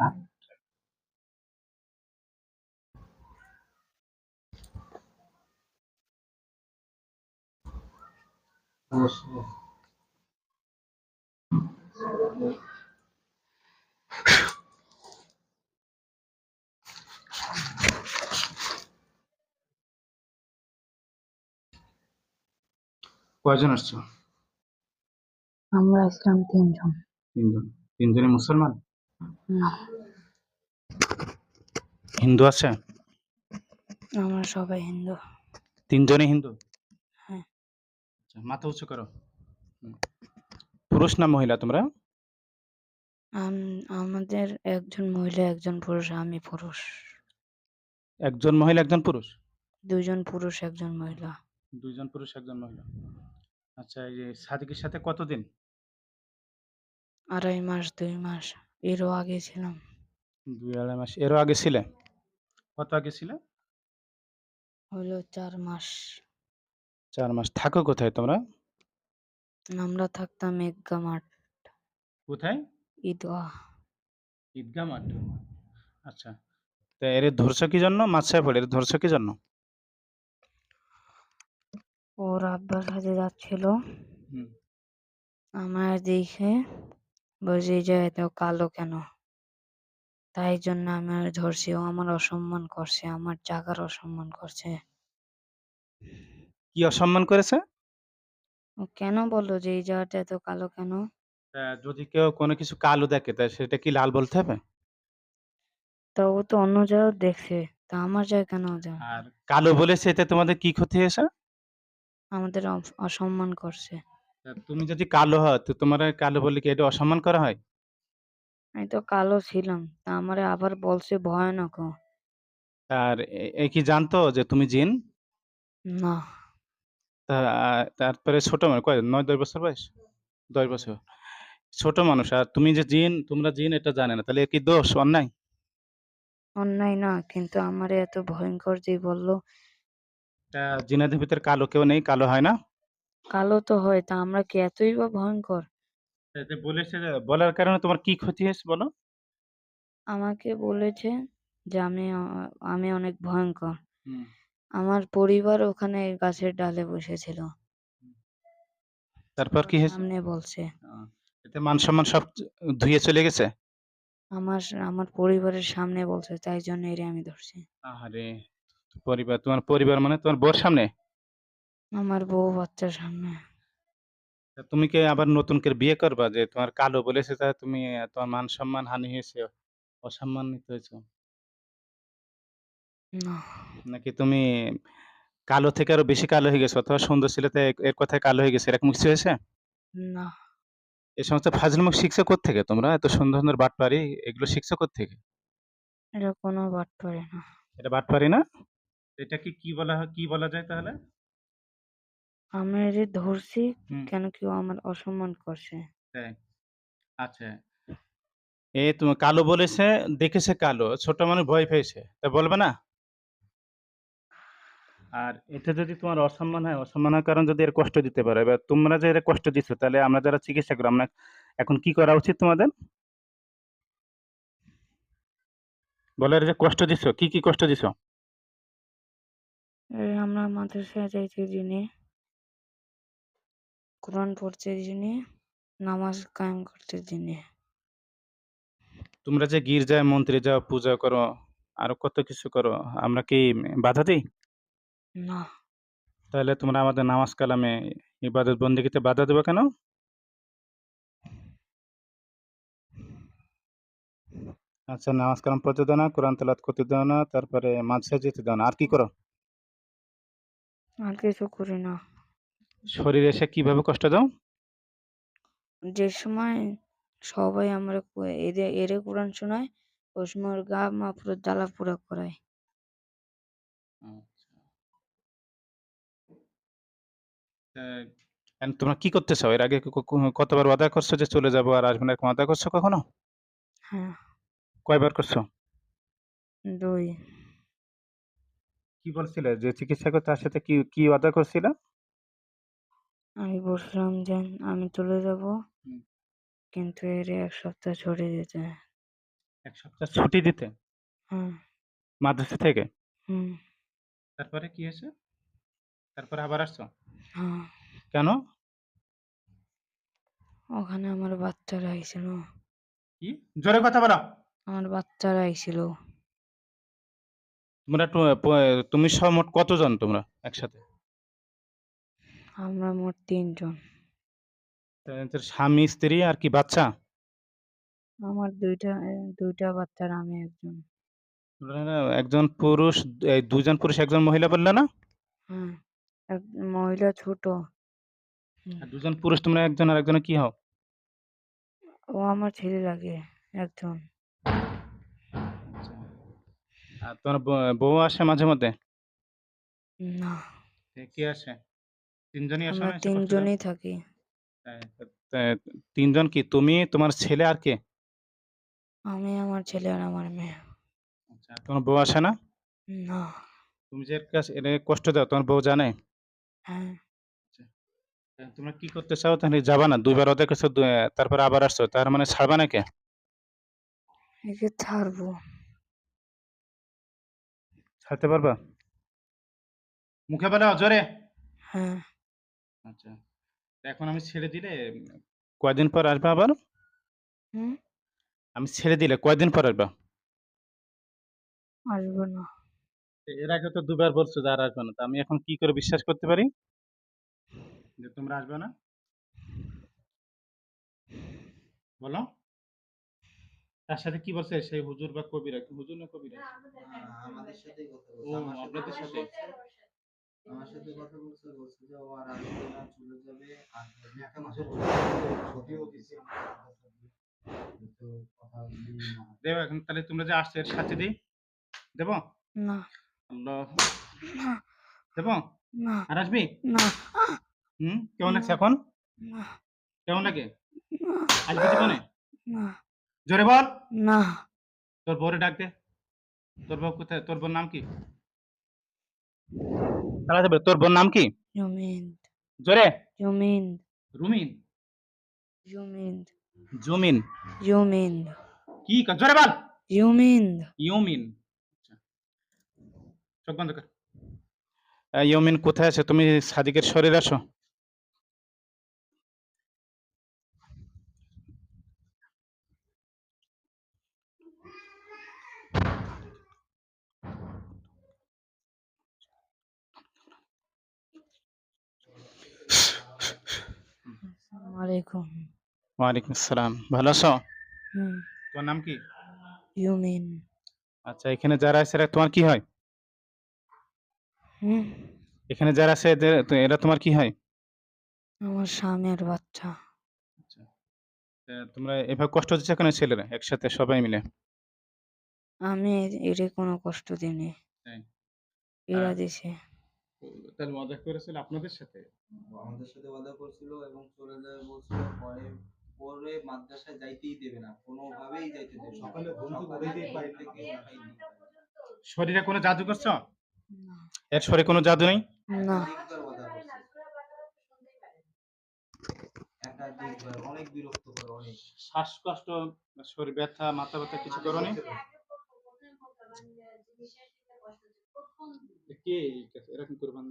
আট কয়জন আসছো? আমরা ছিলাম তিনজন। তিনজন। তিনজনে মুসলমান? না হিন্দু আছে? আমরা সবাই হিন্দু। তিনজনে হিন্দু? হ্যাঁ। আচ্ছা, মাথা উঁচু করো। পুরুষ না মহিলা তোমরা? আম- আমাদের একজন মহিলা একজন পুরুষ আমি পুরুষ। একজন মহিলা একজন পুরুষ? দুজন পুরুষ একজন মহিলা। দুইজন পুরুষ একজন মহিলা। আচ্ছা এই সাদিকের সাথে কতদিন? আড়াই মাস দুই মাস। এরও আগে ছিলাম। দুই আড়াই মাস এরও আগে ছিলে? কত আগে ছিলে? হলো চার মাস। চার মাস। থাকো কোথায় তোমরা? আমরা থাকতাম এগগা মাঠ। কোথায়? ঈদগাহ। ঈদগা মাঠ। আচ্ছা। তা এর ধরছো কি জন্য? মাছায় পড়ে এর ধরছো কি জন্য? ওর আব্বার সাথে যাচ্ছিল। আমার দেখে বলছে যে এত কালো কেন? তাই জন্য আমি ওর ধরছি ও আমার অসম্মান করছে আমার জায়গার অসম্মান করছে। কি অসম্মান করেছে? ও কেন বলল যে এই জায়গাটা এত কালো কেন? যদি কেউ কোনো কিছু কালো দেখে তা সেটা কি লাল বলতে হবে? তা ও তো অন্য জায়গায় দেখছে তা আমার জায়গায় কেন যা আর কালো বলেছে এতে তোমাদের কি ক্ষতি হয়েছে? আমাদের অস- অসম্মান করছে। তুমি যদি কালো হয় তো তোমার কালো বলে কি এটা অসম্মান করা হয়? আমি তো কালো ছিলাম তা আমারে আবার বলছে ভয়ানক। আর এ- এ কি জানতো যে তুমি জিন? না। তা তারপরে ছোট মানুষ কয় নয় দশ বছর বয়স? দশ বছর। ছোট মানুষ আর তুমি যে জিন তোমরা জিন এটা জানে না তাহলে এ কি দোষ অন্যায়? অন্যায় না কিন্তু আমারে এত ভয়ঙ্কর যে বলল। তা জিনাদের ভিতরে কালো কেউ নেই কালো হয় না? কালো তো হয় তা আমরা কি এতই বা ভয়ঙ্কর? এতে বলেছে যে বলার কারণে তোমার কি ক্ষতি হয়েছে বলো? আমাকে বলেছে যে আমি অ- আমি অনেক ভয়ঙ্কর। আমার পরিবার ওখানে গাছের ডালে বসেছিল। তারপর কি হয়েছে? সামনে বলছে। আহ, এতে মান সম্মান সব ধুয়ে চলে গেছে? আমার আমার পরিবারের সামনে বলছে তাই জন্য এরে আমি ধরছি। আরে পরিবার তোমার পরিবার মানে তোমার বোর সামনে? আমার বউ বাচ্চার সামনে। তা তুমি কি আবার নতুন করে বিয়ে করবা? যে তোমার কালো বলেছে তা তুমি আহ, তোমার মান সম্মান হানি হয়েছে অসম্মানিত হয়েছে। না। নাকি তুমি কালো থেকে আরও বেশি কালো হয়ে গেছো? অথবা সুন্দর ছিল তাই এর- এর কথায় কালো হয়ে গেছে এরকম কিছু হয়েছে? না। এই সমস্ত ফাজলামো শিখছো থেকে তোমরা এত সুন্দর সুন্দর বাটপারি এগুলো শিখছো থেকে এটা কোনো বাট পারে না। এটা বাটপারি না? এটা কি কি বলা হয় কি বলা যায় তাহলে? আমি এরে ধরছি হুম। কেন কি ও আমার অসম্মান করছে। তাই? আচ্ছা। এ তুমি কালো বলেছে দেখেছে কালো ছোট মানুষ ভয় পেয়েছে তা বলবে না? আর এতে যদি তোমার অসম্মান হয় অসম্মানের কারণ যদি এর কষ্ট দিতে পারে এবার তোমরা যে এর কষ্ট দিচ্ছ তাহলে আমরা যারা চিকিৎসা করি আমরা এখন কি করা উচিত তোমাদের? বলে এর যে কষ্ট দিচ্ছ কি কি কষ্ট দিচ্ছ এই আমরা মাদ্রাসায় যাইতে দিনে। কোরআন পড়তে দিনে নামাজ কায়েম করতে দিনে তোমরা যে গির্জায় মন্ত্রে যাও পূজা করো আরও কত কিছু করো আমরা কি বাধা দিই? না। তাহলে তোমরা আমাদের নামাজ কালামে ইবাদত বন্দিগিতে বাধা দেবে কেন? আচ্ছা নামাজ কালাম পড়তে দাও না কোরআন তেলাত করতে দাও না তারপরে মাঝে যেতে দাও না আর কি করো? আর কিছু করি না। শরীরে এসে কীভাবে কষ্ট দাও? যে সময় সবাই আমরা কো- এরে এরে কোরআন শোনায় ওই সময় ওর গা মা পুরো জ্বালা পুরো করায়। And তোমরা কি করতে চাও এর আগে ক- ক- কতবার ওয়াদা করছ যে চলে যাব আর আসবে না? এরকম ওয়াদা করছ কখনো? হ্যাঁ। কয়বার করছ? দুই। কি বলছিলে? যে চিকিৎসা করতে তার সাথে কি কি ওয়াদা করছিল? আমি বলছিলাম যে আমি চলে যাব। হুম। কিন্তু এর এক সপ্তাহ ছড়ে যেতে এক সপ্তাহ ছুটি দিতে? হুম, মাদ্রাসা থেকে? হুম, তারপরে কি হয়েছে? তারপরে আবার আসছো? হ্যাঁ। কেন? ওখানে আমার বাচ্চারা আইছিল। কি? জোরে কথা বলো। আমার বাচ্চারা আইছিল। তোমরা প- তুমি সহ মোট কতজন তোমরা একসাথে? আমরা মোট তিনজন। তোর স্বামী স্ত্রী আর কি বাচ্চা? আমার দুইটা দুইটা বাচ্চার আমি একজন। একজন পুরুষ এই দুজন পুরুষ একজন মহিলা বললে না? হ্যাঁ এক মহিলা ছোট। আর দুজন পুরুষ তোমরা একজন আর একজনে কি হও? ও আমার ছেলে লাগে একজন। আর তোমার বউ আসে মাঝে মধ্যে? না। কে আসে? তিনজনই আসে আমরা না এসে করতে দাও? তিনজনই থাকি। হ্যাঁ, তা- তিনজন কি? তুমি তোমার ছেলে আর কে? আমি আমার ছেলে আর আমার মেয়ে। আচ্ছা তোমার বউ আসে না? না। তুমি যে এর কাছে এর কষ্ট দাও তোমার বউ জানে? হ্যাঁ। তা তোমরা কি করতে চাও? তাহলে যাবা না দুইবার ওদের কাছে দু- তারপর আবার আসছো তার মানে ছাড়বা না কে একে ছাড়বো। ছাড়তে পারবা? মুখে বলো জোরে। হ্যাঁ। আচ্ছা। তা এখন আমি ছেড়ে দিলে কয়দিন পর আসবে আবার? হুম? আমি ছেড়ে দিলে কয়দিন পর আসবা? আসব না। এর আগে তো দুবার বলছো যে আর আসবে না। তা আমি এখন কি করে বিশ্বাস করতে পারি? যে তোমরা আসবে না? বলো। তার সাথে কি বলছে? সেই হুজুর বা কবিরা? কি হুজুর না কবিরা? আমাদের সাথেই কথা ও, বলছে আমার আপনাদের সাথে? আমার সাথে কথা বলছে বলছে যে ও আর আসবে না চলে যাবে। আর একটা মাসের ছুটিও দিছে দেব এখন তাহলে তোমরা যে আসছো এর সাথে দিই। দেবো? না। আল্লাহ না দেবো? না। আর আসবি? না। হুম? কেমন লাগছে এখন? না। কেমন লাগে? না। আসবি জীবনে? না। জোরে বল। না। তোর বউরে ডাক দে। তোর বউ কোথায়? তোর বোন নাম কি? তাহলে দেবে তোর বোন নাম কি? জমিন। জোরে? জমিন। রুমিন? জমিন। জুমিন। জমিন। কি জোরে বল। জমিন। ইউমিন। আচ্ছা। চোখ বন্ধ কর। ইউমিন কোথায় আছে? তুমি সাদিকের শরীর আসো আলাইকুম। ওয়ালাইকুম আসসালাম। ভালো আছো? হুম। তোমার নাম কি? জমিন আচ্ছা এখানে যারা আছে এরা তোমার কি হয়? হুম। এখানে যারা আছে এদের- তো এরা তোমার কি হয়? আমার স্বামীর বাচ্চা। তা তোমরা এভাবে কষ্ট দিচ্ছে কেন ছেলেরা? একসাথে সবাই মিলে? আমি এর কোনো কষ্ট দিইনি। তাই? এরা আহ, দিছে। তাহলে মজা করেছিল আপনাদের সাথে? আমাদের সাথে ওয়াদা করছিল এবং চলে যাবে বলছিল পরে পরে মাদ্রাসায় যাইতেই দেবে না কোনোভাবেই যাইতে দেবে না। সকালে ঘুম থেকে উঠেই বাড়ি থেকে শরীরে কোনো জাদু করছ? না। এর শরীরে কোনো জাদু নেই? না। ওয়াদা অনেক বিরক্ত করে অনেক শ্বাসকষ্ট শরীর ব্যথা মাথা ব্যথা কিছু করো কে এই কাজ- এরকম করবেন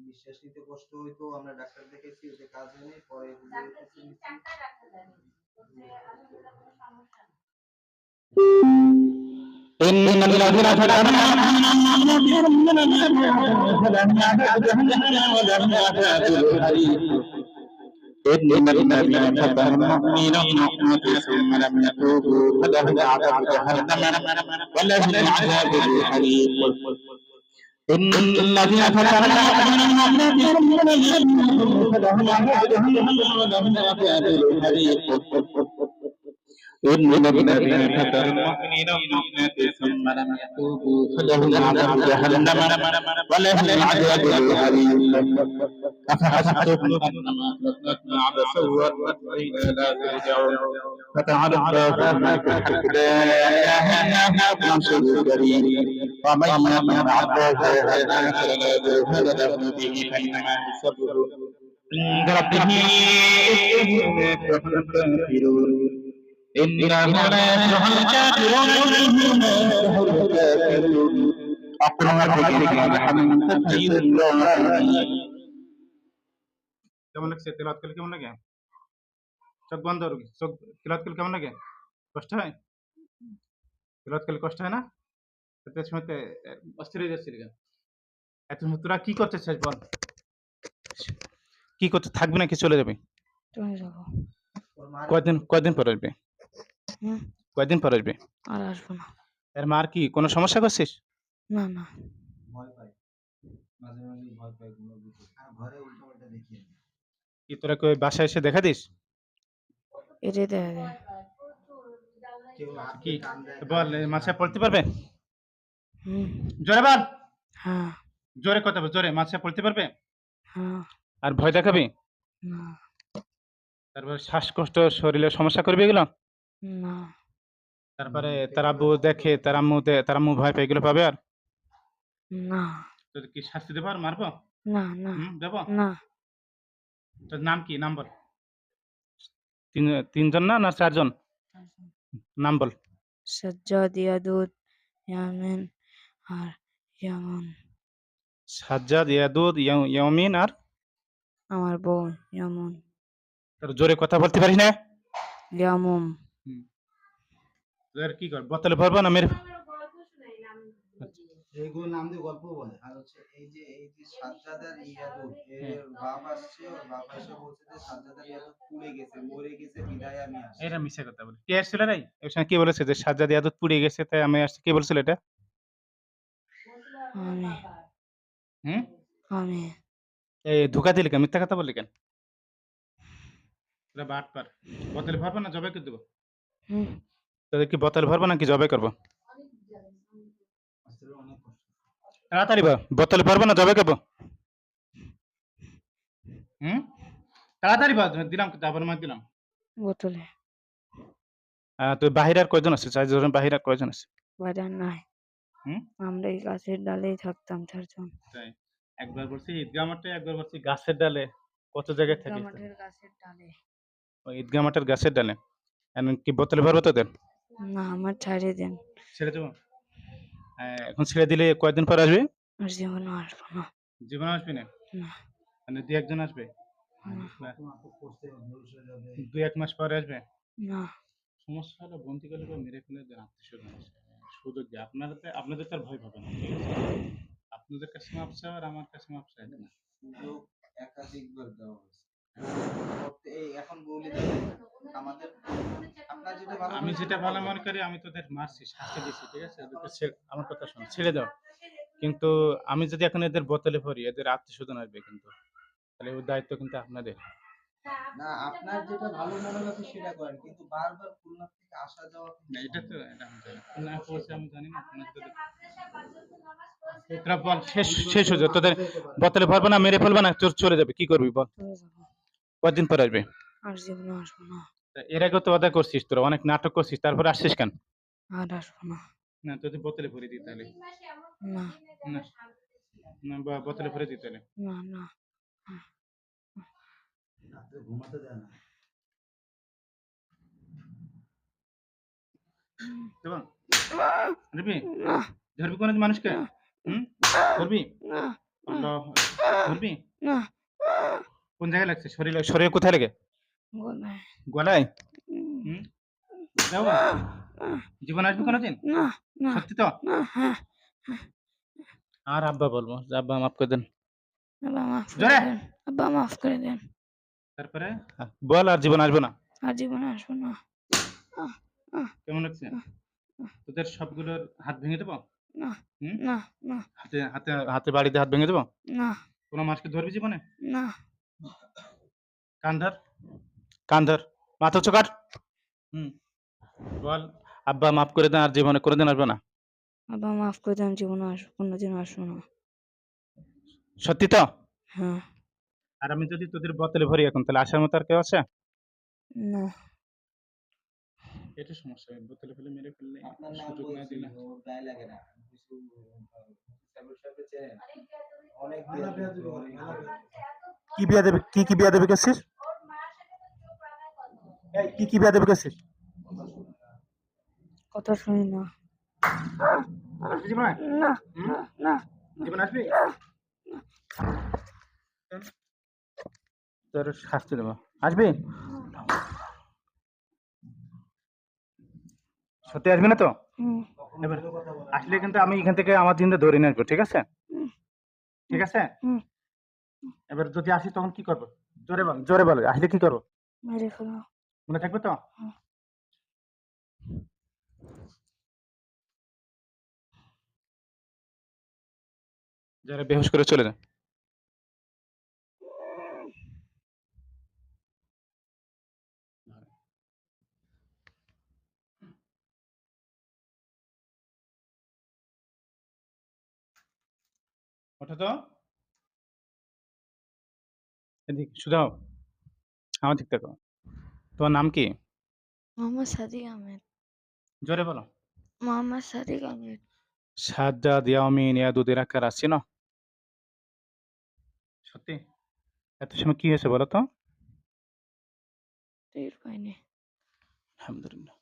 নিঃশ্বাস নিতে কষ্ট হইতো আমরা ডাক্তার দেখেছি ওতে কাজ হয়নি পরে হুজুরের কাছে নিয়েছি। إن الذين إن الذين فتنوا المؤمنين والمؤمنات ثم لم يتوبوا فلهم عذاب جهنم ولهم عذاب الحريق إن الذين فتنوا المؤمنين إن الذين فتنوا المؤمنين والمؤمنات ثم لم يتوبوا فلهم عذاب جهنم ولهم عذاب الحريق أفحسبتم أنما خلقناكم عبثا وأنكم لا ترجعون فتعالى الله الملك الحق لا إله إلا الكريم ومن يطع عبده فلا برهان له به فإنما حسابه عند ربه إنه لا يفلح الكافرون إنه لا يفلح الكافرون أقرأ بك رحمة الله কেমন লাগছে তেলাওয়াত করলে কেমন লাগে চোখ বন্ধ রুগী চোখ তেলাওয়াত করলে কেমন লাগে কষ্ট হয় তেলাওয়াত করলে কষ্ট হয় না এত সময় তো, আহ, অস্থির হয়ে যাচ্ছিল কেন এত সময় তোরা কি করতে চাস বল কি করতে থাকবি নাকি চলে যাবি চলে যাবো ওর মার কয়দিন কয়দিন পর আসবে হুম কয়দিন পর আসবে? আর আসব না। এর মার কি কোনো সমস্যা করছিস? না না। ভয় পায় মাঝে মাঝে ভয় পায় কোনো ঘরে উল্টো পাল্টা দেখিয়ে কি তোরা কই বাসায় এসে দেখা দিস? এটাই দেখা যায়। কেউ কি? বল মাছে পড়তে পারবে? হুম। জোরে বল। হ্যাঁ। জোরে কথা বল জোরে। মাছে পড়তে পারবে? হ্যাঁ। আর ভয় দেখাবি? না। তারপরে শ্বাসকষ্ট শরীরে সমস্যা করবে এগুলো? না তারপরে তার আব্বু দেখে তার আম্মু দে- তার আম্মু ভয় পেয়ে এগুলো পাবে আর? না। তোদের কি শাস্তি দেবো আর মারবো? না না হুম দেবো? না। তোর নাম কি? নাম বল। তিন তিনজন না না চারজন? নাম বল। সাজ্জাদ ইয়াদুদ ইয়ামিন আর ইয়ামন। সাজ্জাদ ইয়াদুদ ইয়াম- ইয়ামিন আর? আমার বউ ইয়ামন। তোর জোরে কথা বলতে পারিস না? ইয়ামুম তোদের কি কর বোতলে ভরবো না মেরে এইগুলো নাম দিয়ে গল্প বলে। আর হচ্ছে এই যে এই যে সাজ্জাদার ইয়াদুদ এর বাপ আসছে ওর বাপ এসে বলছে যে সাজ্জাদার ইয়াদুদ পুড়ে গেছে মরে গেছে বিদায় আমি আসছি। এটা মিশে কথা বলি। কে আসছিল রে? ওই সময় কি বলেছে যে সাজ্জাদ পুড়ে গেছে তাই আমি আসছি? কে বলছিল এটা? আমি। হুম? আমি। এই ধোকা দিলি কেন? মিথ্যা কথা বললি কেন? এটা বাট পার বোতলে ভরবো না জবাই করে দেবো। হুম। তোদের কি বোতলে ভরবো নাকি জবাই করব? তাড়াতাড়ি বোতলে ভরবো না জবাই করব? হুম? তাড়াতাড়ি দিলাম তারপর মার দিলাম। বোতলে। আহ, বাহির আর কয়জন আছে? চারজন বাহির আর কয়জন আছে? বাজার নাই। আমরা এই গাছের ডালেই থাকতাম চারজন। তাই একবার বলছি ঈদগাহ মাঠে একবার বলছি গাছের ডালে। কত জায়গায় গাছের ডালে। ঈদগাহ মাঠের গাছের ডালে। কি বোতলে ভরবো তোদের? না আমার ছাড়িয়ে দেন। ছেড়ে দেবো? আহ, এখন ছেড়ে দিলে কয়েকদিন পর আসবে? আর জীবনে আসব না। জীবন আসবে না? না। মানে দু একজন আসবে? না, হয়ে দুই এক মাস পরে আসবে? না। সমস্যা হলো বন্দি করলে বা মেরে ফেলে দেন আত্মীয় সুযোগ দিয়ে আপনারা তো- আপনাদের তার ভয় পাবেন না ঠিক আছে? আপনাদের কাছে মাপ চাও আর আমার কাছে মাপ চাই না? সুযোগ একাধিকবার দেওয়া হয়েছে। এখন আমাদের আপনার যেটা ভালো আমি যেটা ভালো মনে করি আমি তোদের মারছি শাস্তি দিচ্ছি ঠিক আছে? এদেরকে ছেড়ে- আমার কথা শোন ছেড়ে দাও। কিন্তু আমি যদি এখন এদের বোতলে ভরি এদের আত্মীয় স্বজন আসবে কিন্তু। তাহলে ওই দায়িত্ব কিন্তু আপনাদের। না আপনার যেটা ভালো মনে হচ্ছে সেটা করেন কিন্তু বারবার খুলনা থেকে আসা যাওয়া না, এটা তো এটা আমি জানি না। না আমি জানি না আপনার তোরা বল শেষ শেষ হয়ে যাবে তোদের বোতলে ভরবো না মেরে ফেলব না তোর চলে যাবে কি করবি বল? কদিন পর আসবে? আর জীবনে আসব না। এর আগে তো ওদা করছিস তোরা অনেক নাটক করছিস তারপর আসছিস কেন? আর আসব না। না তোদের বোতলে ভরে দিই তাহলে। না। না না বা বোতলে ভরে দিই তাহলে। না না। ঘুমাতে দেয় না। দেবো? ধরবি? ধরবি কোনো মানুষকে? হুম? ধরবি? না। ধরবি? না। কোন জায়গায় লাগছে? শরীরে শরীরে কোথায় লাগে? গলায়। জীবন আসবে কোনোদিন? না না সত্যি তো? না হ্যাঁ আর আব্বা বলব যে আব্বা মাফ করে দেন। আব্বা মাফ করে জোরে। দেন আব্বা মাফ করে দেন। তারপরে? বল আর জীবন আসব না। আর জীবনে আসব না। কেমন লাগছে? তোদের সবগুলোর হাত ভেঙে দেবো? না? না না। হাতে হাতে হাতে বাড়িতে হাত ভেঙে দেবো? না। কোনো মাসকে ধরবি জীবনে? না। কান ধর কান ধর মাথা কাট হুম বল। আব্বা মাফ করে দেন আর জীবনে করে দেন আসবে না। আব্বা মাফ করে দেন জীবনে আসব কোনোদিন আসব না। সত্যি তো? হ্যাঁ। আর আমি যদি তোদের বোতলে ভরি এখন তাহলে আসার মতো আর কেউ আছে? না। এটা সমস্যা বোতলে ফেলে মেরে ফেললে সুযোগ না দিলে। গায়ে লাগে না। কি বিয়া দেবে কি কি বিয়া দেবে এই কি কি বিয়া দেবে গেছিস কথা শুনি না। না না জীবনে আসবি? তোর শাস্তি দেবো। আসবি? সত্যি আসবি না তো? এবার আসলে কিন্তু আমি এখান থেকে আমার দিনটা ধরে নিয়ে আসব ঠিক আছে? ঠিক আছে? এবার যদি আসি তখন কি করব? জোরে বল জোরে বল। আসলে কি করব? মেরে ফেলো মনে থাকবে তো? যারা বেহুশ করে চলে যায় ওঠো তো। এদিক আমার দিক দেখো তোমার নাম কি? মোহাম্মদ সাদিক আহমেদ। জোরে বলো। মোহাম্মদ সাদিক আহমেদ। সাজ্জাদ ইয়ামিন দুদিন আকার আসছি না? সত্যি? এত সময় কি হয়েছে বলো তো? টের পাইনি। আলহামদুলিল্লাহ।